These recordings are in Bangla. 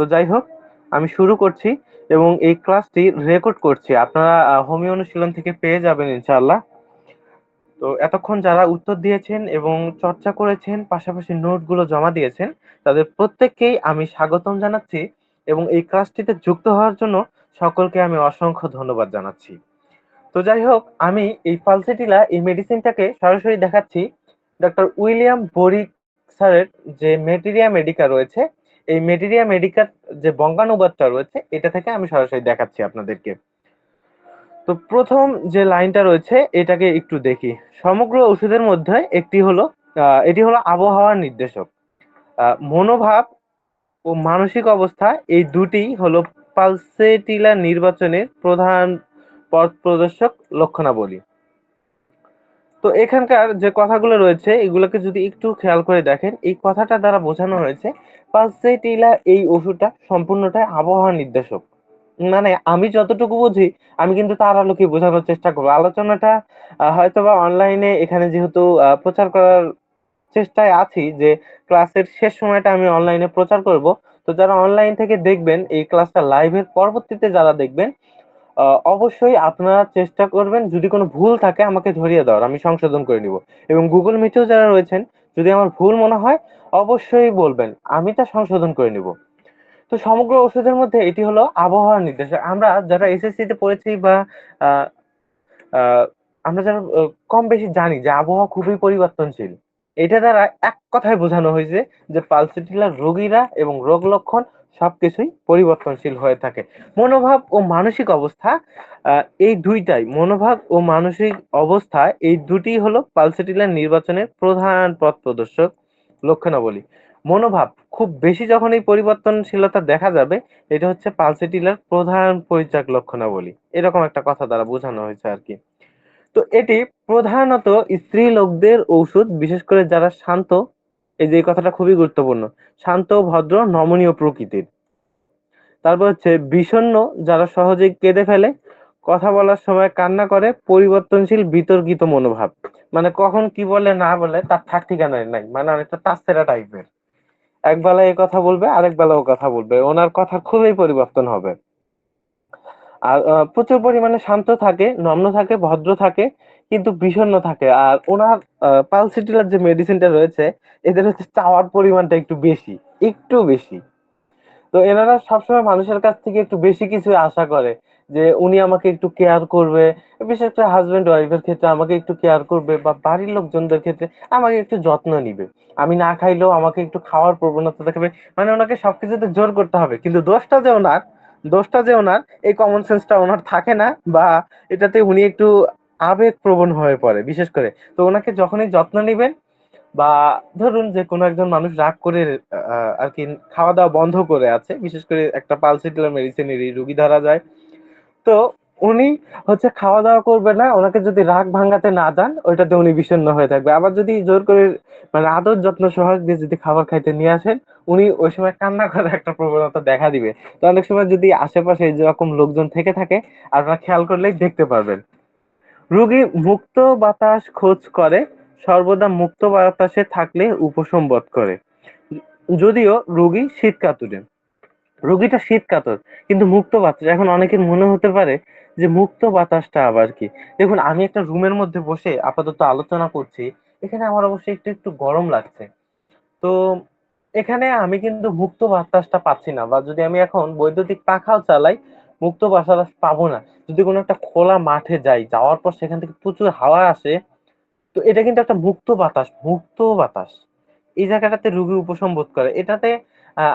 তো যাই হোক, আমি শুরু করছি এবং এই ক্লাসটি রেকর্ড করছি। আপনারা হোমিও অনুশীলন থেকে পেয়ে যাবেন ইনশাআল্লাহ। তো এতক্ষণ যারা উত্তর দিয়েছেন এবং চর্চা করেছেন, পাশাপাশি নোটগুলো জমা দিয়েছেন, তাদের প্রত্যেককেই আমি স্বাগতম জানাচ্ছি এবং এই ক্লাসটিতে যুক্ত হওয়ার জন্য সকলকে আমি অসংখ্য ধন্যবাদ জানাচ্ছি। তো যাই হোক, আমি এই পালসেটিলা, এই মেডিসিনটাকে সরাসরি দেখাচ্ছি। ডক্টর উইলিয়াম বোরিক স্যারের যে মেটেরিয়া মেডিকা রয়েছে এই মেটেরিয়া মেডিকার যে বঙ্গানুবাদটা রয়েছে, এটা থেকে আমি সরাসরি দেখাচ্ছি আপনাদেরকে। তো প্রথম যে লাইনটা রয়েছে, এটাকে একটু দেখি। সমগ্র ওষুধের মধ্যে একটি হলো এটি হলো আবহাওয়ার নির্দেশক। মনোভাব ও মানসিক অবস্থা, এই দুটি হলো পালসেটিলা নির্বাচনের প্রধান পথ প্রদর্শক লক্ষণাবলী। তো এখানকার যে কথাগুলো রয়েছে, এগুলোকে যদি একটু খেয়াল করে দেখেন, এই কথাটা দ্বারা বোঝানো হয়েছে, পালসেটিলা এই ওষুধটা সম্পূর্ণটাই আবহাওয়া নির্দেশক। মানে আমি যতটুকু বুঝি, আমি কিন্তু তার আলোকে বোঝানোর চেষ্টা করব। আলোচনাটা হয়তোবা অনলাইনে এখানে যেহেতু প্রচার করার চেষ্টায় আছি যে ক্লাসের শেষ সময়টা আমি অনলাইনে প্রচার করব। তো যারা অনলাইন থেকে দেখবেন, এই ক্লাসটা লাইভের পরবর্তীতে যারা দেখবেন অবশ্যই আপনারা চেষ্টা করবেন, যদি কোনো ভুল থাকে আমাকে ধরিয়ে দেওয়ার, আমি সংশোধন করে নিব। এবং গুগল মিটেও যারা রয়েছেন, যদি আমার ভুল মনে হয়, অবশ্যই বলবেন আমি তা সংশোধন করে নিব। তো সমগ্র ওষুধের মধ্যে এটি হলো আবহাওয়ার নির্দেশ আমরা যারা এসএসসি তে পড়েছি বা আমরা যারা কম বেশি জানি যে আবহাওয়া খুবই পরিবর্তনশীল, এটা দ্বারা এক কথায় বোঝানো হয়েছে যে পালসিটিলার রোগীরা এবং রোগ লক্ষণ সবকিছুই পরিবর্তনশীল হয়ে থাকে। মনোভাব ও মানসিক অবস্থা এই দুইটাই। মনোভাব ও মানসিক অবস্থা, এই দুটি হলো পালসেটিলার নির্বাচনের প্রধান পথ প্রদর্শক লক্ষণাবলী। মনোভাব, খুব বেশি যখন এই পরিবর্তনশীলতা দেখা যাবে, এটা হচ্ছে পালসেটিলার প্রধান পরিচয় লক্ষণাবলী। এরকম একটা কথা দ্বারা বোঝানো হয়েছে আর কি। তো এটি প্রধানত স্ত্রী লোকদের ঔষধ, বিশেষ করে যারা শান্ত এই যে কথাটা খুবই গুরুত্বপূর্ণ। শান্ত, ভদ্র, নমনীয় প্রকৃতির। তারপর হচ্ছে বিষণ্ণ, যারা সহজে কেঁদে ফেলে, কথা বলার সময় কান্না করে, পরিবর্তনশীল, বিতর্কিত মনোভাব। মানে কখন কি বলে, না বলে, তার ঠাক ঠিকানায় নাই। মানে অনেকটা তাস্তেরা টাইপের এক বেলা এই কথা বলবে, আরেক বেলা ও কথা বলবে। ওনার কথা খুবই পরিবর্তন হবে। আর প্রচুর পরিমাণে শান্ত থাকে নম্র থাকে, ভদ্র থাকে। কিন্তু বিষণ্ণ থাকে। আর ওনার পালসিটিলার যে মেডিসিনটা রয়েছে, এদের হচ্ছে চাওয়ার পরিমাণটা একটু বেশি একটু বেশি। তো এনারা সবসময় মানুষের কাছ থেকে একটু বেশি কিছু আশা করে যে উনি আমাকে একটু কেয়ার করবে, বিশেষ করে হাজবেন্ড ওয়াইফের ক্ষেত্রে আমাকে একটু কেয়ার করবে বা বাড়ির লোকজনদের ক্ষেত্রে আমাকে একটু যত্ন নিবে। আমি না খাইলেও আমাকে একটু খাওয়ার প্রবণতা দেখাবে। মানে ওনাকে সবকিছুতে জোর করতে হবে। কিন্তু দোষটা যে ওনার, দোষটা যে ওনার, এই কমন সেন্সটা ওনার থাকে না বা এটাতে উনি একটু আবেগ প্রবণ হয়ে পড়ে, বিশেষ করে। তো ওনাকে যখনই যত্ন নিবেন বা ধরুন যে কোনো একজন মানুষ রাগ করে আর কি খাওয়া দাওয়া বন্ধ করে আছে, বিশেষ করে একটা পালসিটিলার মেডিসিনের রুগী ধরা যায়, তো উনি হচ্ছে খাওয়া দাওয়া করবে না, ওনাকে যদি রাগ ভাঙাতে না দেন, ওইটাতে উনি বিষণ্ণ হয়ে থাকবে। আবার যদি জোর করে মানে আদর যত্ন সহজ দিয়ে যদি খাবার খাইতে নিয়ে আসেন, উনি ওই সময় কান্না করার একটা প্রবণতা দেখা দিবে। তো অনেক সময় যদি আশেপাশে যেরকম লোকজন থেকে থাকে, আপনারা খেয়াল করলেই দেখতে পারবেন। রুগী মুক্ত বাতাস খোঁজ করে, সর্বদা মুক্ত বাতাসে থাকলে উপশম বোধ করে। যদিও রুগী শীত কাতুরে রুগীটা শীত কাতর কিন্তু মুক্ত বাতাস, এখন অনেকের মনে হতে পারে যে মুক্ত বাতাসটা আবার কি? দেখুন, আমি একটা রুমের মধ্যে বসে আপাতত আলোচনা করছি, এখানে আমার অবশ্যই একটু একটু গরম লাগছে। তো এখানে আমি কিন্তু মুক্ত বাতাসটা পাচ্ছি না, বা যদি আমি এখন বৈদ্যুতিক পাখাও চালাই মুক্ত বাতাস পাবো না। যদি কোনো একটা খোলা মাঠে যাই, যাওয়ার পর সেখান থেকে প্রচুর হাওয়া আসে, তো এটা কিন্তু একটা মুক্ত বাতাস মুক্ত বাতাস। এই জায়গাটাতে রুগী উপশম বোধ করে। এটাতে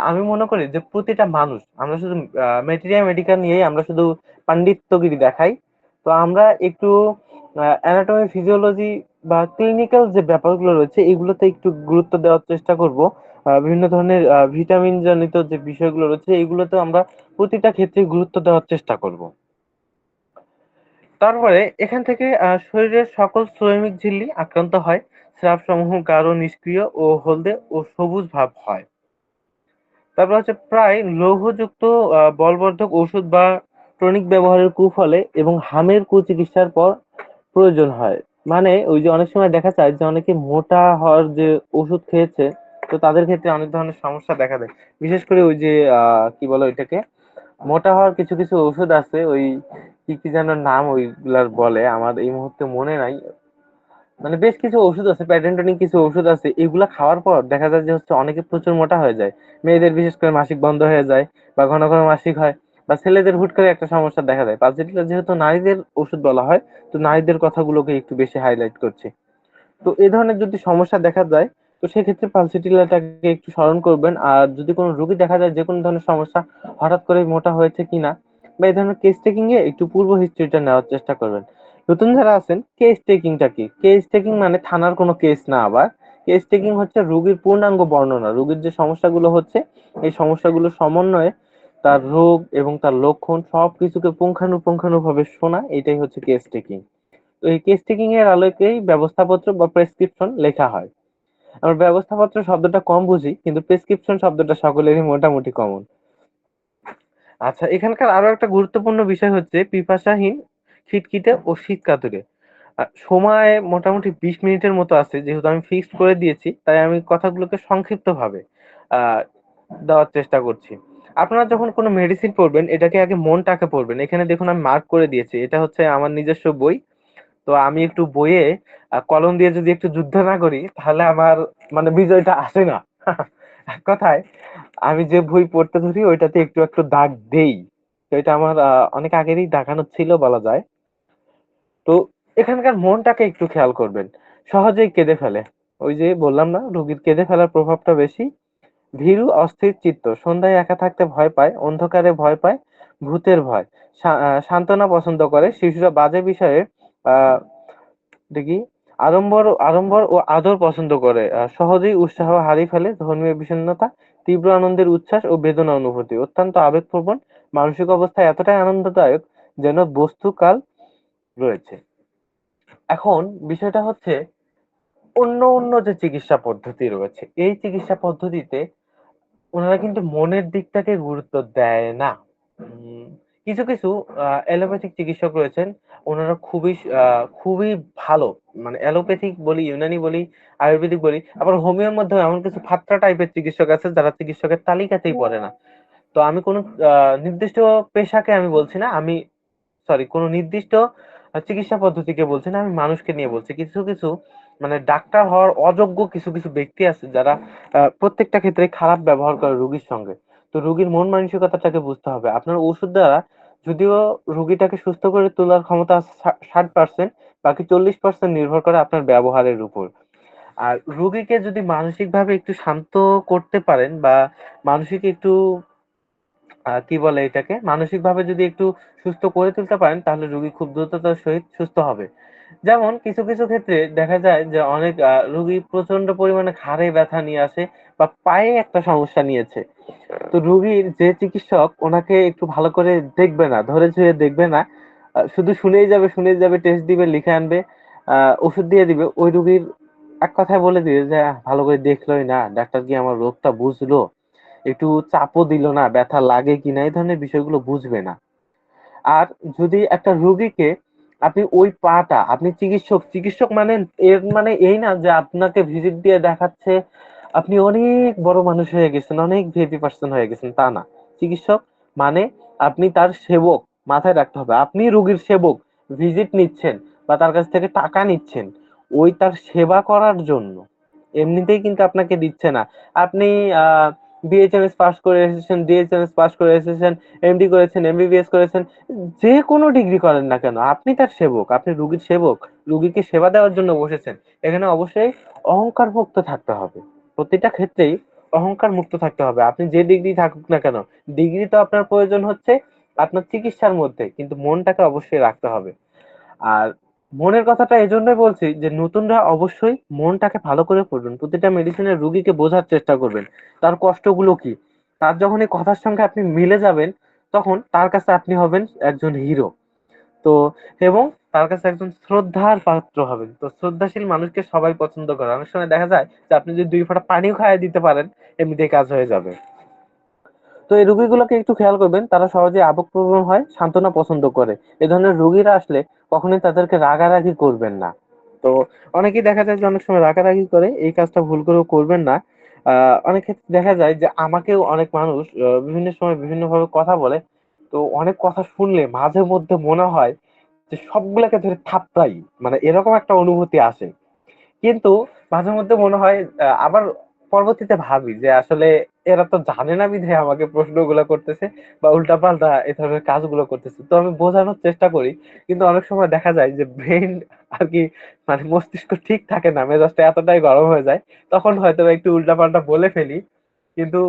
আমি মনে করি যে প্রতিটা মানুষ, আমরা শুধু মেটেরিয়া মেডিকেল নিয়েই আমরা শুধু পাণ্ডিত্যগিরি দেখাই। তো আমরা একটু অ্যানাটমি ফিজিওলজি বা ক্লিনিক্যাল যে ব্যাপারগুলো রয়েছে, এগুলোতে একটু গুরুত্ব দেওয়ার চেষ্টা করব। বিভিন্ন ধরনের ভিটামিন জনিত যে বিষয়গুলো রয়েছে এগুলোতে আমরা প্রতিটা ক্ষেত্রে গুরুত্ব দেওয়ার চেষ্টা করব। তারপরে এখান থেকে শরীরের সকল শ্রমিক ঝিল্লি আক্রান্ত হয়। স্রাব সমূহ গাঢ়, নিষ্ক্রিয় ও হলদে ও সবুজ ভাব হয়। তারপর হচ্ছে প্রায় লৌহযুক্ত বলবর্ধক ওষুধ বা টনিক ব্যবহারের কুফলে এবং হামের কুচিকিৎসার পর প্রয়োজন হয়। মানে ওই যে অনেক সময় দেখা যায় যে অনেকে মোটা হওয়ার যে ওষুধ খেয়েছে তো তাদের ক্ষেত্রে অনেক ধরনের সমস্যা দেখা দেয়। বিশেষ করে ওই যে কি বলে ওইটাকে? মোটা হওয়ার কিছু কিছু ওষুধ আছে, ওই কি কি যেন নাম ওইগুলার বলে, আমার এই মুহূর্তে মনে নাই। মানে বেশ কিছু ওষুধ আছে প্যাটেন্টনিক কিছু ওষুধ আছে, এগুলা খাওয়ার পর দেখা যায় যে হচ্ছে অনেকে প্রচুর মোটা হয়ে যায়। মেয়েদের বিশেষ করে মাসিক বন্ধ হয়ে যায় বা ঘন ঘন মাসিক হয় বা ছেলেদের হুট করে একটা সমস্যা দেখা যায় পালসিটিলা যেহেতু নারীদের ওষুধ বলা হয়, তো নারীদের কথাগুলোকে একটু বেশি হাইলাইট করছে। তো এই ধরনের যদি সমস্যা দেখা যায় তো সেক্ষেত্রে পালসিটিলাটাকে একটু স্মরণ করবেন। আর যদি কোনো রোগী দেখা যায়, যে কোনো ধরনের সমস্যা হঠাৎ করে মোটা হয়েছে কিনা বা এই ধরনের কেস টেকিং এ একটু পূর্ব হিস্ট্রিটা নেওয়ার চেষ্টা করবেন। নতুন যারা আছেন কেস টেকিংটা কি? কেস টেকিং মানে থানার কোনো কেস না আবার। কেস টেকিং হচ্ছে রোগীর পূর্ণাঙ্গ বর্ণনা। রোগীর যে সমস্যাগুলো হচ্ছে, এই সমস্যাগুলো সমন্বয়ে তার রোগ এবং তার লক্ষণ সবকিছুকে পুঙ্খানুপুঙ্খানুভাবে শোনা, এটাই হচ্ছে কেস টেকিং তো এই কেস টেকিং এর আলোকেই ব্যবস্থাপত্র বা প্রেসক্রিপশন লেখা হয়। আমরা ব্যবস্থাপত্র শব্দটা কম বুঝি, কিন্তু প্রেসক্রিপশন শব্দটা সকলেরই মোটামুটি কমন আচ্ছা এখানকার আরও একটা গুরুত্বপূর্ণ বিষয় হচ্ছে পিপাসাহীন, খিটখিটে ও শীত কাতুরে। সময় মোটামুটি বিশ মিনিটের মতো আছে, যেহেতু আমি ফিক্সড করে দিয়েছি, তাই আমি কথাগুলোকে সংক্ষিপ্ত ভাবে দেওয়ার চেষ্টা করছি। আপনারা যখন কোনো মেডিসিন পড়বেন, এটাকে আগে মনটাকে পড়বেন। এখানে দেখুন আমি মার্ক করে দিয়েছি, এটা হচ্ছে আমার নিজস্ব বই। তো আমি একটু বইয়ে কলম দিয়ে যদি একটু যুদ্ধ না করি, তাহলে আমার মানে বিজয়টা আসে না। কথায়, আমি যে বই পড়তে ধরি, ওইটাতে একটু একটু দাগ দেই। এটা আমার অনেক আগেরই দেখানো ছিল বলা যায়। তো এখানকার মনটাকে একটু খেয়াল করবেন। সহজেই কেঁদে ফেলে। ওই যে বললাম না, রোগীর কেঁদে ফেলার প্রভাবটা বেশি। ভীরু, অস্থির চিত্ত, সন্ধ্যায় একা থাকতে ভয় পায়, অন্ধকারে ভয় পায়, ভূতের ভয়। সান্ত্বনা পছন্দ করে। শিশুরা বাজে বিষয়ে, আহ, দেখি আড়ম্বর আড়ম্বর ও আদর পছন্দ করে। সহজেই উৎসাহ হারিয়ে ফেলে ধর্মীয় বিষণ্ণতা, তীব্র আনন্দের উচ্ছ্বাস ও বেদনা অনুভূতি। অত্যন্ত আবেগপ্রবণ, মানসিক অবস্থা এতটাই আনন্দদায়ক যেন বস্তুকাল রয়েছে। এখন বিষয়টা হচ্ছে অন্য অন্য যে চিকিৎসা পদ্ধতি রয়েছে, এই চিকিৎসা পদ্ধতিতে ওনারা কিন্তু মনের দিকটাকে গুরুত্ব দেয় না। কিছু কিছু অ্যালোপ্যাথিক চিকিৎসক রয়েছেন। ওনারা খুবই আহ, খুবই ভালো। মানে অ্যালোপ্যাথিক বলি ইউনানি বলি আয়ুর্বেদিক বলি আবার হোমিওর মধ্যে এমন কিছু ফাত্রা টাইপের চিকিৎসক আছে যারা চিকিৎসকের তালিকাতেই পড়ে না। তো আমি কোনো আহ, নির্দিষ্ট পেশাকে আমি বলছি না। আমি সরি কোনো নির্দিষ্ট চিকিৎসা পদ্ধতিকে বলছি না। আমি মানুষকে নিয়ে বলছি। কিছু কিছু মানে ডাক্তার হওয়ার অযোগ্য কিছু কিছু ব্যক্তি আছে যারা আহ, প্রত্যেকটা ক্ষেত্রে খারাপ ব্যবহার করে রোগীর সঙ্গে। তো রোগীর মন মানসিকতাটাকে বুঝতে হবে। আপনার ওষুধ দ্বারা যদিও রোগীটাকে সুস্থ করে তোলার ক্ষমতা ষাট পার্সেন্ট বাকি চল্লিশ পার্সেন্ট নির্ভর করে আপনার ব্যবহারের উপর। আর রোগীকে যদি মানসিকভাবে একটু শান্ত করতে পারেন বা মানসিক একটু কি বলে এটাকে? মানসিকভাবে যদি একটু সুস্থ করে তুলতে পারেন, তাহলে রোগী খুব দ্রুততার সহিত সুস্থ হবে। যেমন কিছু কিছু ক্ষেত্রে দেখা যায় যে অনেক রোগী প্রচণ্ড পরিমাণে ঘাড়ে ব্যথা নিয়ে আসে বা পায়ে একটা সমস্যা নিয়েছে। তো রোগীর যে চিকিৎসক, ওনাকে একটু ভালো করে দেখবে না ধরে ছুঁয়ে দেখবে না। শুধু শুনেই যাবে শুনেই যাবে টেস্ট দিবে, লিখে আনবে ওষুধ দিয়ে দিবে। ওই রোগীর এক কথায় বলে দিবে যে ভালো করে দেখলোই না, ডাক্তার কি আমার রোগটা বুঝলো? একটু চাপও দিল না, ব্যথা লাগে কিনা? এই ধরনের বিষয়গুলো বুঝবে না। আর যদি একটা রুগীকে আপনি ওই পাটা, আপনি চিকিৎসক চিকিৎসক মানে এর মানে এই না যে আপনাকে ভিজিট দিয়ে দেখাচ্ছে আপনি অনেক বড় মানুষ হয়ে গেছেন, অনেক ভিআইপি পার্সন হয়ে গেছেন, তা না। চিকিৎসক মানে আপনি তার সেবক, মাথায় রাখতে হবে। আপনি রোগীর সেবক ভিজিট নিচ্ছেন বা তার কাছ থেকে টাকা নিচ্ছেন, ওই তার সেবা করার জন্য। এমনিতেই কিন্তু আপনাকে দিচ্ছে না। আপনি বিএইচএমএস পাস করে এসেছেন ডিএইচএমএস পাস করে এসেছেন এমডি করেছেন এমবিবিএস করেছেন, যে কোনো ডিগ্রি করেন না কেন, আপনি তার সেবক, আপনি রুগীর সেবক, রুগীকে সেবা দেওয়ার জন্য বসেছেন। এখানে অবশ্যই অহংকার মুক্ত থাকতে হবে। প্রতিটা ক্ষেত্রেই অহংকার মুক্ত থাকতে হবে। আপনি যে ডিগ্রি থাকুক না কেন ডিগ্রি তো আপনার প্রয়োজন হচ্ছে আপনার চিকিৎসার মধ্যে, কিন্তু মনটাকে অবশ্যই রাখতে হবে। আর মনের কথাটা এজন্যই বলছি যে, নতুনরা অবশ্যই মনটাকে ভালো করে পড়বেন। প্রতিটা মেডিসিনের রুগীকে বোঝার চেষ্টা করবেন, তার কষ্টগুলো কি? তার যখন এই কথার সঙ্গে আপনি মিলে যাবেন, তখন তার কাছে আপনি হবেন একজন হিরো তো, এবং তার কাছে একজন শ্রদ্ধার পাত্র হবেন। তো শ্রদ্ধাশীল মানুষকে সবাই পছন্দ করে। অনেক সময় দেখা যায় যে আপনি যদি দুই ফোঁটা পানিও খাইয়ে দিতে পারেন এমনিতেই কাজ হয়ে যাবে। তো এই রুগীগুলোকে একটু খেয়াল করবেন, তারা সহজে আবেগপ্রবণ হয়, সান্ত্বনা পছন্দ করে। এ ধরনের রুগীরা আসলে কখনোই তাদেরকে রাগারাগি করবেন না। তো অনেকেই দেখা যায় যে অনেক সময় রাগারাগি করে, এই কাজটা ভুল করেও করবেন না। অনেক ক্ষেত্রে দেখা যায় যে আমাকেও অনেক মানুষ বিভিন্ন সময় বিভিন্নভাবে কথা বলে। তো অনেক কথা শুনলে মাঝে মধ্যে মনে হয় যে সবগুলাকে ধরে থাপড়াই মানে এরকম একটা অনুভূতি আসে। কিন্তু মাঝে মধ্যে মনে হয় আবার পরবর্তীতে ভাবি যে আসলে এরা তো জানে না বিধায় আমাকে প্রশ্নগুলো করতেছে বা উল্টাপাল্টা এ ধরনের কাজগুলো করতেছে। তো আমি বোঝানোর চেষ্টা করি, কিন্তু অনেক সময় দেখা যায় যে ব্রেন আর কি মানে মস্তিষ্ক ঠিক থাকে না, মেজাজটা এতটাই গরম হয়ে যায়, তখন হয়তো একটু উল্টাপাল্টা বলে ফেলি। কিন্তু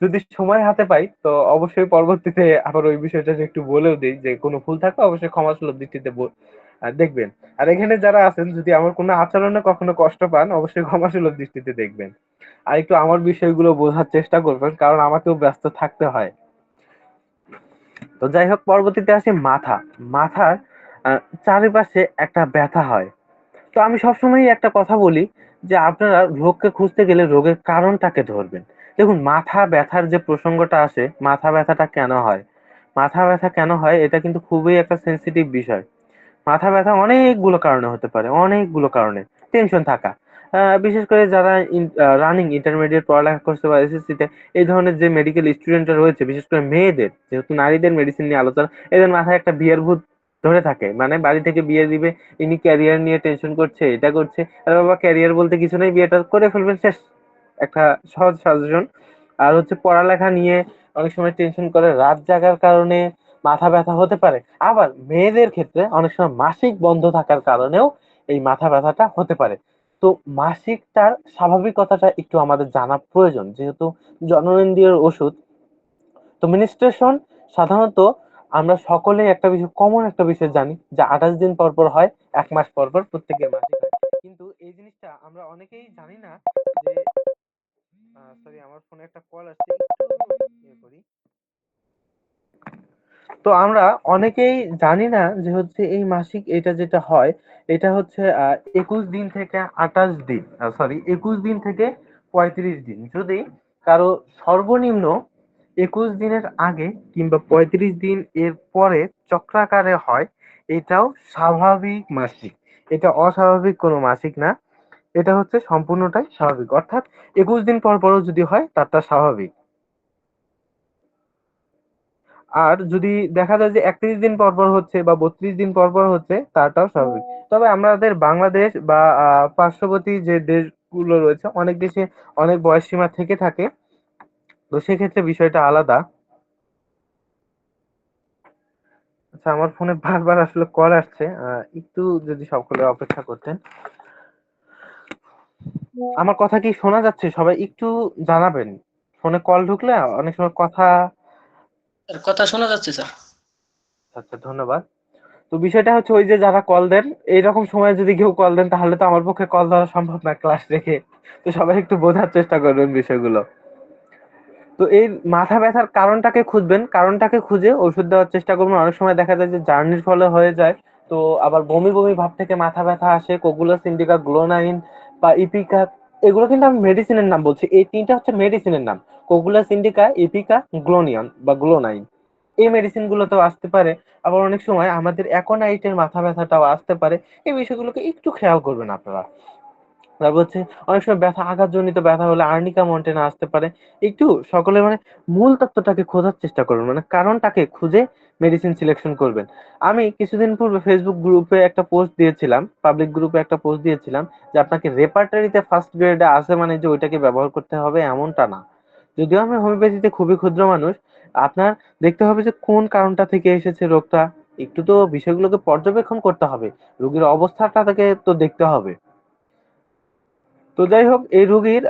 যদি সময় হাতে পাই, তো অবশ্যই পরবর্তীতে আবার ওই বিষয়টা একটু বলেও দিই যে, কোনো ভুল থাকলে অবশ্যই ক্ষমাসুলভ দৃষ্টিতে দেখবেন। আর এখানে যারা আছেন, যদি আমার কোনো আচরণে কখনো কষ্ট পান, অবশ্যই ক্ষমাসুলভ দৃষ্টিতে দেখবেন। আর একটু আমার বিষয়গুলো বোঝার চেষ্টা করবেন, কারণ আমাকেও ব্যস্ত থাকতে হয়। তো যাই হোক, পরবর্তীতে আসি মাথা। মাথার চারিপাশে একটা ব্যথা হয়। তো আমি সবসময়ই একটা কথা বলি যে, আপনারা রোগকে খুঁজতে গেলে রোগের কারণটাকে ধরবেন। দেখুন, মাথা ব্যথার যে প্রসঙ্গটা আসে, মাথা ব্যথাটা কেন হয়? মাথা ব্যথা কেন হয়? এটা কিন্তু খুবই একটা সেন্সিটিভ বিষয়। মাথা ব্যথা অনেকগুলো কারণে হতে পারে, অনেকগুলো কারণে। টেনশন থাকা। বিশেষ করে যারা রানিং ইন্টারমিডিয়েট পড়ালেখা করছে বা এসএসসি তে এই ধরনের যে মেডিকেল স্টুডেন্টরা রয়েছে, বিশেষ করে মেয়েদের, যেহেতু নারীদের মেডিসিন নিয়ে আলোচনা, এদের মাথায় একটা বিয়ের ভূত ধরে থাকে। মানে বাড়ি থেকে বিয়ে দিবে, ইনি ক্যারিয়ার নিয়ে টেনশন করছে, এটা করছে আর বাবা ক্যারিয়ার বলতে কিছু নেই, বিয়েটা করে ফেলবেন, শেষ। একটা সহজ সাজেশন। আর হচ্ছে পড়ালেখা নিয়ে অনেক সময় টেনশন করে, রাত জাগার কারণে মাথা ব্যথা হতে পারে। আবার মেয়েদের ক্ষেত্রে অনেক সময় মাসিক বন্ধ থাকার কারণেও এই মাথা ব্যথাটা হতে পারে। তো মাসিকটার স্বাভাবিকতাটা একটু আমাদের জানা প্রয়োজন। যেহেতু জননেন্দ্রিয়ের ওষুধ, তো মিনিস্ট্রেশন সাধারণত আমরা সকলে একটা বিষয় কমন একটা বিষয় জানি যে আঠাশ দিন পর পর হয়, এক মাস পর পর প্রত্যেকের মাসে কিন্তু এই জিনিসটা আমরা অনেকেই জানি না যে সরি আমার ফোনে একটা কল আসছে ইয়ে করি। তো আমরা অনেকেই জানি না যে হচ্ছে এই মাসিক এটা যেটা হয় এটা হচ্ছে একুশ দিন থেকে আঠাশ দিন সরি একুশ দিন থেকে পঁয়ত্রিশ দিন। যদি কারও সর্বনিম্ন একুশ দিনের আগে কিংবা পঁয়ত্রিশ দিন এর পরে চক্রাকারে হয় এটাও স্বাভাবিক মাসিক। এটা অস্বাভাবিক কোনো মাসিক না। এটা হচ্ছে সম্পূর্ণটাই স্বাভাবিক। অর্থাৎ একুশ দিন পর পরও যদি হয়, তারটা স্বাভাবিক। আর যদি দেখা যায় যে একত্রিশ দিন পর পর হচ্ছে বা বত্রিশ দিন পর পর হচ্ছে, তারটাও স্বাভাবিক। তবে আমাদের বাংলাদেশ বা পার্শ্ববর্তী যে দেশগুলো রয়েছে, অনেক দেশে অনেক বয়স সীমা থেকে থাকে। তো সেক্ষেত্রে বিষয়টা আলাদা। আচ্ছা আমার ফোনে বারবার আসলে কল আসছে। একটু যদি সকলে অপেক্ষা করতেন। আমার কথা কি শোনা যাচ্ছে? সবাই একটু জানাবেন। ফোনে কল ঢুকলে অনেক সময় কথা কথা শোনা যাচ্ছে স্যার। আচ্ছা ধন্যবাদ। তো বিষয়টা হচ্ছে ওই যে যারা কল দেন এইরকম সময় যদি কেউ কল দেন তাহলে তো আমার পক্ষে কল ধরা সম্ভব না ক্লাস রেখে। তো সবাই একটু বোঝার চেষ্টা করবেন বিষয়গুলো। তো এই মাথা ব্যথার কারণটাকে খুঁজবেন। কারণটাকে খুঁজে ওষুধ দেওয়ার চেষ্টা করবেন। অনেক সময় দেখা যায় যে জার্নির ফলে হয়ে যায়। তো আবার বমি বমি ভাব থেকে মাথা ব্যথা আসে। কোগুলা সিন্ডিকা গ্লোনাইন বা ইপিকা, এগুলো কিন্তু আমি মেডিসিনের নাম বলছি। এই তিনটা হচ্ছে মেডিসিনের নাম। কোকুলা সিন্ডিকা ইপিকা গ্লোনিয়ন বা গ্লোনাইন এই মেডিসিন গুলোতেও আসতে পারে। আবার অনেক সময় আমাদের অ্যাকোনাইটের মাথা ব্যথাটাও আসতে পারে। এই বিষয়গুলোকে একটু খেয়াল করবেন আপনারা। তারপর হচ্ছে অনেক সময় ব্যথা, আঘাতজনিত ব্যথা হলে আর্নিকা মন্টেনা আসতে পারে। একটু সকলে মানে মূল তত্ত্বটাকে খোঁজার চেষ্টা করবেন মানে কারণটাকে খুঁজে মেডিসিন সিলেকশন করবেন। আমি কিছুদিন পূর্বে ফেসবুক গ্রুপে একটা পোস্ট দিয়েছিলাম পাবলিক গ্রুপে একটা পোস্ট দিয়েছিলাম যে আপনাকে রেপার্টারিতে ফার্স্ট গ্রেডে আছে মানে যে ওইটাকে ব্যবহার করতে হবে এমনটা না। যদিও আমি হোমিওপ্যাথিতে খুবই ক্ষুদ্র মানুষ, আপনার দেখতে হবে যে কোন কারণটা থেকে এসেছে রোগটা। একটু তো বিষয়গুলোকে পর্যবেক্ষণ করতে হবে, রোগীর অবস্থাটা তাকে তো দেখতে হবে। তো যাই হোক, এই রোগীর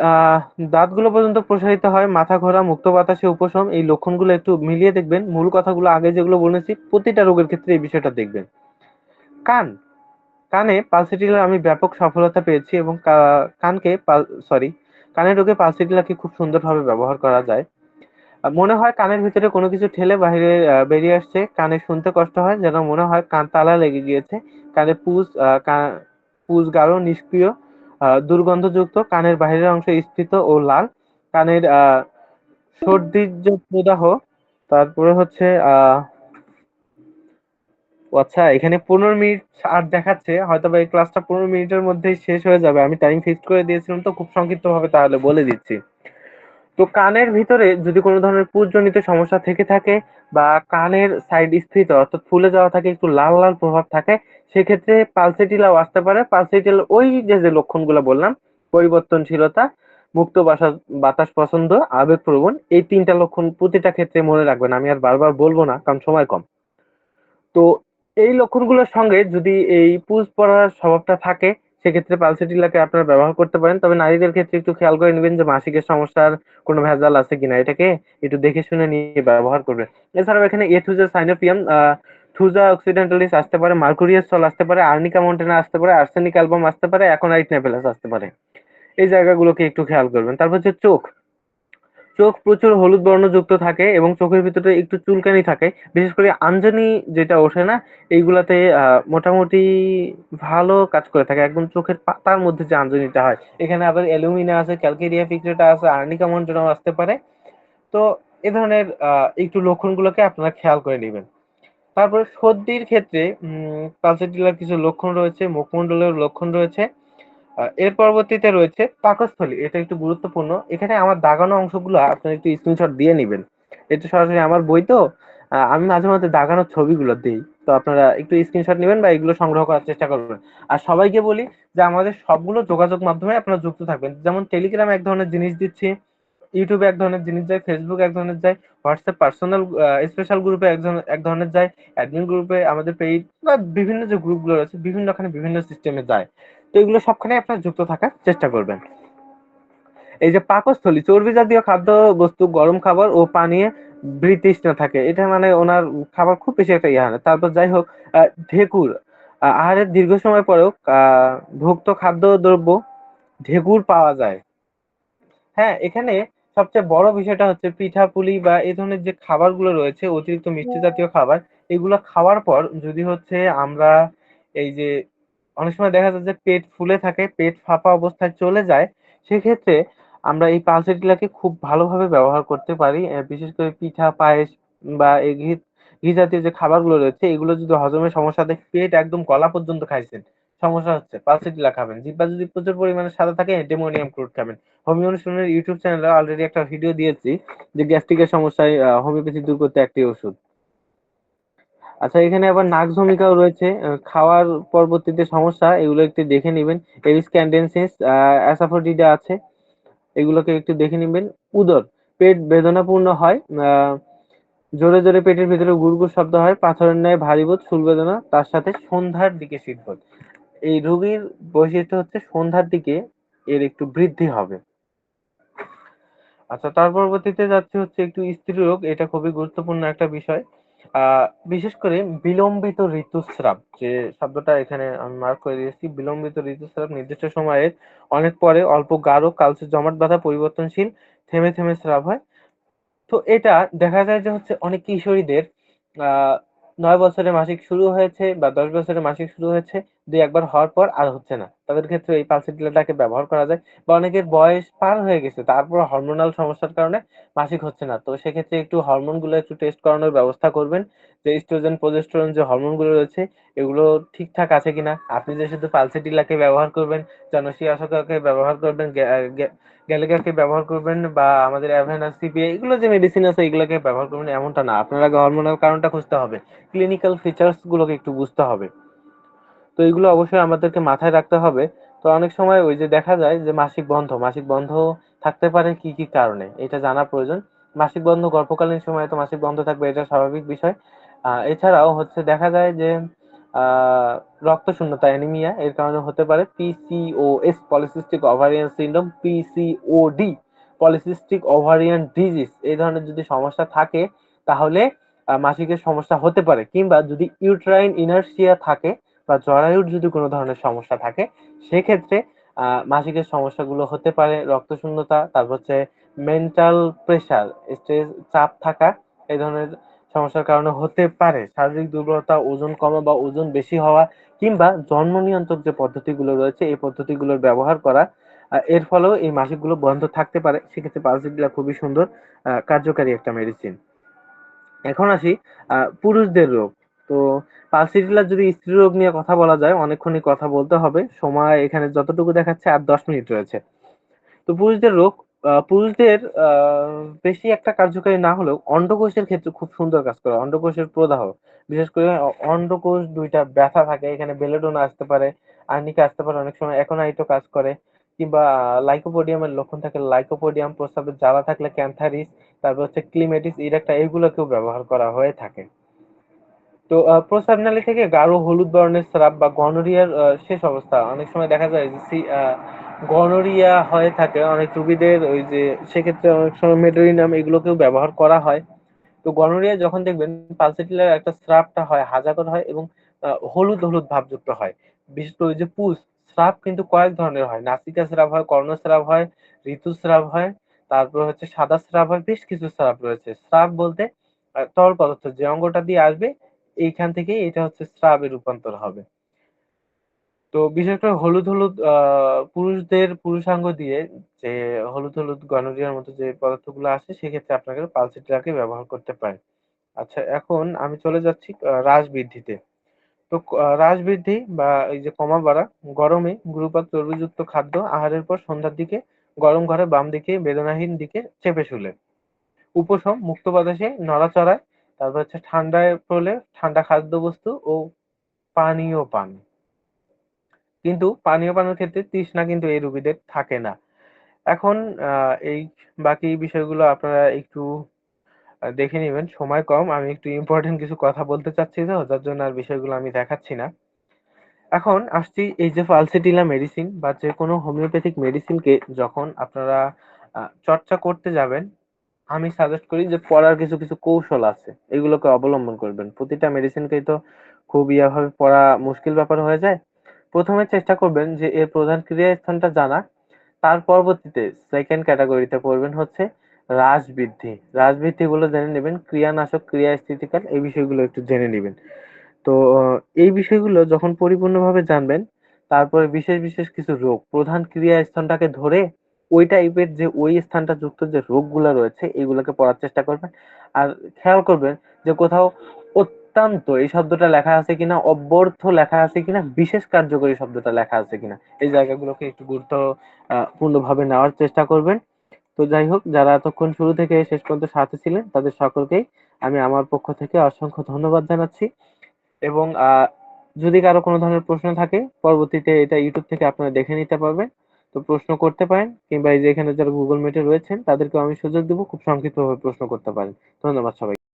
দাঁতগুলো পর্যন্ত প্রসারিত হয়, মাথা ঘোরা, মুক্ত বাতাসে উপশম, এই লক্ষণগুলো একটু মিলিয়ে দেখবেন। মূল কথাগুলো আগে যেগুলো বলেছি, প্রতিটা রোগের ক্ষেত্রে এই বিষয়টা দেখবেন। কান, কানে পালসেটিলার আমি ব্যাপক সফলতা পেয়েছি এবং কানকে সরি কানের রোগে পালসেটিলাকে খুব সুন্দরভাবে ব্যবহার করা যায়। মনে হয় কানের ভিতরে কোনো কিছু ঠেলে বাইরে বেরিয়ে আসছে, কানে শুনতে কষ্ট হয়, যেন মনে হয় কান তালা লেগে গিয়েছে, কানে পুজ পুজ গাঢ়, নিষ্ক্রিয় দুর্গন্ধযুক্ত, কানের বাইরের অংশ স্ফীত ও লাল। কানের সর্দির্য প্রদাহ তারপরে হচ্ছে আচ্ছা এখানে পনেরো মিনিট আর দেখাচ্ছে হয়তো বা এই ক্লাসটা পনেরো মিনিটের মধ্যেই শেষ হয়ে যাবে। আমি টাইম ফিক্স করে দিয়েছিলাম তো, খুব সংক্ষিপ্তভাবে তাহলে বলে দিচ্ছি। তো কানের ভিতরে যদি কোনো ধরনের পুজজনিত সমস্যা থেকে থাকে বা কানের সাইড স্থিত, অর্থাৎ ফুলে যাওয়া থাকে, একটু লাল লাল প্রভাব থাকে, সেক্ষেত্রে পালসেটিলাও আসতে পারে। পালসেটিল ওই যে যে লক্ষণগুলো বললাম, পরিবর্তনশীলতা, মুক্ত বাসা, বাতাস পছন্দ, আবেগপ্রবণ, এই তিনটা লক্ষণ প্রতিটা ক্ষেত্রে মনে রাখবেন। আমি আর বারবার বলব না, কারণ সময় কম। তো এই লক্ষণগুলোর সঙ্গে যদি এই পুজ পড়ার স্বভাবটা থাকে সেক্ষেত্রে পালসেটিলাকে আপনারা ব্যবহার করতে পারেন, তবে নারীদের ক্ষেত্রে একটু খেয়াল করে নেবেন যে মাসিকের সমস্যার কোনো ভেজাল আছে কিনা, এটাকে একটু দেখে শুনে নিয়ে ব্যবহার করবেন। এছাড়াও এখানে এ থুজা সাইনোপিয়াম থুজা অক্সিডেন্টালিস আসতে পারে মার্কুরিয়াস সল আসতে পারে আর্নিকা মন্টেনা আসতে পারে আর্সেনিক অ্যালবাম আসতে পারে অ্যাকোনাইট নেপেলাস আসতে পারে। এই জায়গাগুলোকে একটু খেয়াল করবেন। তারপর হচ্ছে চোখ। চোখ প্রচুর হলুদ বর্ণযুক্ত থাকে এবং চোখের ভিতরে একটু চুলকানি থাকে। বিশেষ করে আঞ্জনি যেটা ওঠে না, এইগুলাতে মোটামুটি ভালো কাজ করে থাকে। একদম চোখের পাতার মধ্যে যে আঞ্জনিটা হয়। এখানে আবার অ্যালুমিনা আছে, ক্যালকেরিয়া পিক্রেটা আছে, আর্নিকা মন্ডনাও আসতে পারে। তো এ ধরনের একটু লক্ষণগুলোকে আপনারা খেয়াল করে নেবেন। তারপরে সর্দির ক্ষেত্রে পালসেটিলার কিছু লক্ষণ রয়েছে মুখমণ্ডলের লক্ষণ রয়েছে। এর পরবর্তীতে রয়েছে পাকস্থলী, এটা একটু গুরুত্বপূর্ণ। এখানে আমার দাগানো অংশগুলো আপনারা একটু স্ক্রিনশট দিয়ে নেবেন। এটা সরাসরি আমার বই তো আমি মাঝে মাঝে দাগানো ছবিগুলো দিই। তো আপনারা একটু স্ক্রিনশট নেবেন বা এগুলো সংগ্রহ করার চেষ্টা করবেন। আর সবাইকে বলি যে আমাদের সবগুলো যোগাযোগ মাধ্যমে আপনারা যুক্ত থাকবেন। যেমন টেলিগ্রাম এক ধরনের জিনিস দিচ্ছি ইউটিউবে এক ধরনের জিনিস যায় ফেসবুক এক ধরনের যায় হোয়াটসঅ্যাপ পার্সোনাল স্পেশাল গ্রুপে একজন এক ধরনের যায় অ্যাডমিন গ্রুপে আমাদের পেইড বা বিভিন্ন যে গ্রুপগুলো রয়েছে, বিভিন্নখানে বিভিন্ন সিস্টেমে যায়। তো এগুলো সবখানে আপনার যুক্ত থাকার চেষ্টা করবেন। এই যে পাকস্থলী চর্বি জাতীয় খাদ্য বস্তু গরম খাবার ও পানীয় বৃতৃষ্ণা থাকে। এটা মানে ওনার খাবার খুব বেশি একটা ইয়া না। তারপর যাই হোক ঢেকুর। আহ, আহারের দীর্ঘ সময় পরেও ভুক্ত খাদ্য দ্রব্য ঢেকুর পাওয়া যায়। হ্যাঁ এখানে সবচেয়ে বড় বিষয়টা হচ্ছে পিঠা পুলি বা এই ধরনের যে খাবারগুলো রয়েছে অতিরিক্ত মিষ্টি জাতীয় খাবার এগুলো খাওয়ার পর যদি হচ্ছে আমরা এই যে অনেক সময় দেখা যায় যে পেট ফুলে থাকে, পেট ফাঁপা অবস্থায় চলে যায়, সেক্ষেত্রে আমরা এই পালসেটিলাকে খুব ভালোভাবে ব্যবহার করতে পারি। বিশেষ করে পিঠা, পায়েস বা এই ঘি ঘি জাতীয় যে খাবারগুলো রয়েছে, এগুলো যদি হজমের সমস্যা থাকে পেট একদম গলা পর্যন্ত খাইছেন, সমস্যা হচ্ছে। পালসেটিলা খাবেন। জিহ্বা যদি প্রচুর পরিমাণে সাদা থাকে, ডেমোনিয়াম ক্রুড খাবেন। হোমিও অনুশীলনের ইউটিউব চ্যানেলে অলরেডি একটা ভিডিও দিয়েছি যে গ্যাস্ট্রিকের সমস্যায় হোমিওপ্যাথি দূর করতে একটি ওষুধ। আচ্ছা এখানে আবার নাক ভূমিকাও রয়েছে। খাওয়ার পরবর্তীতে সমস্যা, এগুলো একটু দেখে নেবেন। এরিস ক্যান্ডেন্সিস অ্যাসাফোডিডা আছে। এগুলোকে একটু দেখে নেবেন। উদর, পেট বেদনাপূর্ণ হয়। জোরে জোরে পেটের ভিতরে গুড়গুড় শব্দ হয়, পাথরের ন্যায় ভারী বোধ বেদনা, তার সাথে সন্ধ্যার দিকে শীতবোধ এই রোগীর বৈশিষ্ট্য হচ্ছে সন্ধ্যার দিকে এর একটু বৃদ্ধি হবে। আচ্ছা তার পরবর্তীতে যাচ্ছে হচ্ছে একটু স্ত্রী রোগ, এটা খুবই গুরুত্বপূর্ণ একটা বিষয়। বিশেষ করে বিলম্বিত ঋতুস্রাব, যে শব্দটা এখানে আমি মার্ক করে দিয়েছি, বিলম্বিত ঋতুস্রাব নির্দিষ্ট সময়ের অনেক পরে অল্প গাঢ় কালচে জমাট বাঁধা পরিবর্তনশীল থেমে থেমে স্রাব হয়। তো এটা দেখা যায় যে হচ্ছে অনেক কিশোরীদের, আহ, নয় বছরে মাসিক শুরু হয়েছে বা দশ বছরে মাসিক শুরু হয়েছে। দুই একবার হওয়ার পর আর হচ্ছে না। তাদের ক্ষেত্রে এই পালসিটিলাটাকে ব্যবহার করা যায় বা অনেকের বয়স পার হয়ে গেছে, তারপর হরমোনাল সমস্যার কারণে মাসিক হচ্ছে না। তো সেক্ষেত্রে একটু হরমোনগুলো একটু টেস্ট করানোর ব্যবস্থা করবেন যে ইস্ট্রোজেন প্রজেস্টেরন যে হরমোনগুলো রয়েছে, এগুলো ঠিকঠাক আছে কিনা? আপনি যে শুধু পালসিটিলাকে ব্যবহার করবেন জনসি আশাকাকে ব্যবহার করবেন গ্যালেগাকে ব্যবহার করবেন বা আমাদের অ্যাভেনাস সিপিএ এগুলো যে মেডিসিন আছে এগুলোকে ব্যবহার করবেন এমনটা না। আপনার আগে হরমোনাল কারণটা খুঁজতে হবে। ক্লিনিক্যাল ফিচার্স গুলোকে একটু বুঝতে হবে। তো এগুলো অবশ্যই আমাদেরকে মাথায় রাখতে হবে। তো অনেক সময় ওই যে দেখা যায় যে মাসিক বন্ধ মাসিক বন্ধ থাকতে পারে কি কি কারণে? এটা জানা প্রয়োজন। মাসিক বন্ধ গর্ভকালীন সময়ে তো মাসিক বন্ধ থাকবে, এটা স্বাভাবিক বিষয়। এছাড়াও হচ্ছে দেখা যায় যে রক্ত শূন্যতা অ্যানিমিয়া এর কারণে হতে পারে PCOS polycystic ovarian syndrome PCOD polycystic ovarian disease এই ধরনের যদি সমস্যা থাকে, তাহলে মাসিকের সমস্যা হতে পারে। কিংবা যদি ইউট্রাইন ইনার্সিয়া থাকে বা জরায়ুর যদি কোনো ধরনের সমস্যা থাকে, সেক্ষেত্রে মাসিকের সমস্যাগুলো হতে পারে রক্ত শূন্যতা তারপর হচ্ছে মেন্টাল প্রেসার স্ট্রেস চাপ থাকা, এই ধরনের সমস্যার কারণে হতে পারে। শারীরিক দুর্বলতা, ওজন কমা বা ওজন বেশি হওয়া কিংবা জন্ম নিয়ন্ত্রক যে পদ্ধতিগুলো রয়েছে, এই পদ্ধতিগুলোর ব্যবহার করা এর ফলেও এই মাসিকগুলো বন্ধ থাকতে পারে। সেক্ষেত্রে পালসিটিলা খুবই সুন্দর কার্যকারী একটা মেডিসিন এখন আসি পুরুষদের রোগ। তো পালসিটিলার যদি স্ত্রী রোগ নিয়ে কথা বলা যায়, অনেকক্ষণই কথা বলতে হবে। সময় এখানে যতটুকু দেখাচ্ছে, আর দশ মিনিট রয়েছে। তো পুরুষদের রোগ পুরুষদের বেশি একটা কার্যকারী না হলেও অন্ডকোষের ক্ষেত্রে খুব সুন্দর কাজ করে। অন্ডকোষের প্রদাহ, বিশেষ করে অন্ডকোষ দুইটা ব্যথা থাকে, এখানে বেলেডোনা আসতে পারে, আর্নিকা আসতে পারে অনেক সময়, অ্যাকোনাইটও কাজ করে, কিংবা লাইকোপোডিয়ামের লক্ষণ থাকলে লাইকোপোডিয়াম প্রস্রাবের জ্বালা থাকলে ক্যান্থারিস, তারপর হচ্ছে ক্লিমেটিস ইরেক্টা এগুলোকেও ব্যবহার করা হয়ে থাকে। তো প্রস্রাব নালী থেকে গাঢ় হলুদ বর্ণের স্রাব বা গনোরিয়ার শেষ অবস্থা। অনেক সময় দেখা যায় যে গনোরিয়া হয়ে থাকে। অনেক রোগীদের ওই যে, সেক্ষেত্রে অনেক সময় মেডোরিনাম এগুলোকেও ব্যবহার করা হয়। তো গনোরিয়া যখন দেখবেন, পালসেটিলার একটা স্রাবটা হয় হাজাকর হয় এবং হলুদ হলুদ ভাবযুক্ত হয়। বিশেষ করে ওই যে পুষ, স্রাব কিন্তু কয়েক ধরনের হয়। নাসিকা স্রাব হয়, কর্ণ স্রাব হয়, ঋতু স্রাব হয়, তারপর হচ্ছে সাদা স্রাব হয়, বেশ কিছু স্রাব রয়েছে। স্রাব বলতে তরল পদার্থ। যে অঙ্গটা দিয়ে আসবে এইখান থেকে এটা হচ্ছে স্রাবে রূপান্তর হবে। তো বিশেষ করে হলুদ হলুদ পুরুষদের পুরুষাঙ্গ দিয়ে যে হলুদ হলুদ গনোরিয়ার মতো যে পদার্থগুলো আসে, সেক্ষেত্রে আপনাকে পালসেটিলাকে ব্যবহার করতে পারেন আচ্ছা এখন আমি চলে যাচ্ছি হ্রাস বৃদ্ধিতে তো হ্রাস বৃদ্ধি বা এই যে কমা বাড়া, গরমে গুরুপাত চর্বিযুক্ত খাদ্য আহারের পর সন্ধ্যার দিকে গরম ঘরে বাম দিকে বেদনাহীন দিকে চেপে শুলে। উপশম মুক্ত বাতাসে নড়াচড়ায় তারপর হচ্ছে ঠান্ডায় পড়লে ঠান্ডা খাদ্যবস্তু ও পানীয় পান। কিন্তু পানীয় পানের ক্ষেত্রে তৃষ্ণা কিন্তু এই রোগীদের থাকে না। এখন এই বাকি বিষয়গুলো আপনারা একটু দেখে নেবেন। সময় কম, আমি একটু ইম্পর্টেন্ট কিছু কথা বলতে চাচ্ছি তো, যার জন্য আর বিষয়গুলো আমি দেখাচ্ছি না। এখন আসছি এই যে ফালসেটিলা মেডিসিন বা যে কোনো হোমিওপ্যাথিক মেডিসিনকে যখন আপনারা চর্চা করতে যাবেন আমি সাজেস্ট করি যে পড়ার কিছু কিছু কৌশল আছে, এগুলোকে অবলম্বন করবেন। প্রতিটা মেডিসিনকেই তো খুব ইয়াভাবে পড়া মুশকিল ব্যাপার হয়ে যায়। প্রথমে চেষ্টা করবেন যে এর প্রধান ক্রিয়াস্থানটা জানা। তার পরবর্তীতে সেকেন্ড ক্যাটাগরিতে পড়বেন হচ্ছে হ্রাস বৃদ্ধি হ্রাস বৃদ্ধি গুলো জেনে নেবেন, ক্রিয়ানাশক ক্রিয়া স্থিতিকাল এই বিষয়গুলো একটু জেনে নেবেন। তো এই বিষয়গুলো যখন পরিপূর্ণভাবে জানবেন, তারপরে বিশেষ বিশেষ কিছু রোগ, প্রধান ক্রিয়া স্থানটাকে ধরে ওই টাইপের যে ওই স্থানটা যুক্ত যে রোগগুলো রয়েছে এগুলোকে পড়ার চেষ্টা করবেন। আর খেয়াল করবেন যে কোথাও অত্যন্ত এই শব্দটা লেখা আছে কিনা অব্যর্থ লেখা আছে কিনা বিশেষ কার্যকরী শব্দটা লেখা আছে কিনা এই জায়গাগুলোকে একটু গুরুত্ব আহ, পূর্ণভাবে নেওয়ার চেষ্টা করবেন। তো যাই হোক যারা এতক্ষণ শুরু থেকে শেষ পর্যন্ত সাথে ছিলেন তাদের সকলকেই আমি আমার পক্ষ থেকে অসংখ্য ধন্যবাদ জানাচ্ছি। এবং যদি কারও কোনো ধরনের প্রশ্ন থাকে পরবর্তীতে এটা ইউটিউব থেকে আপনারা দেখে নিতে পারবেন। তো প্রশ্ন করতে পারেন কিংবা এই যে এখানে যারা গুগল মিটে রয়েছেন, তাদেরকেও আমি সুযোগ দেবো, খুব সংক্ষিপ্তভাবে প্রশ্ন করতে পারেন। ধন্যবাদ সবাই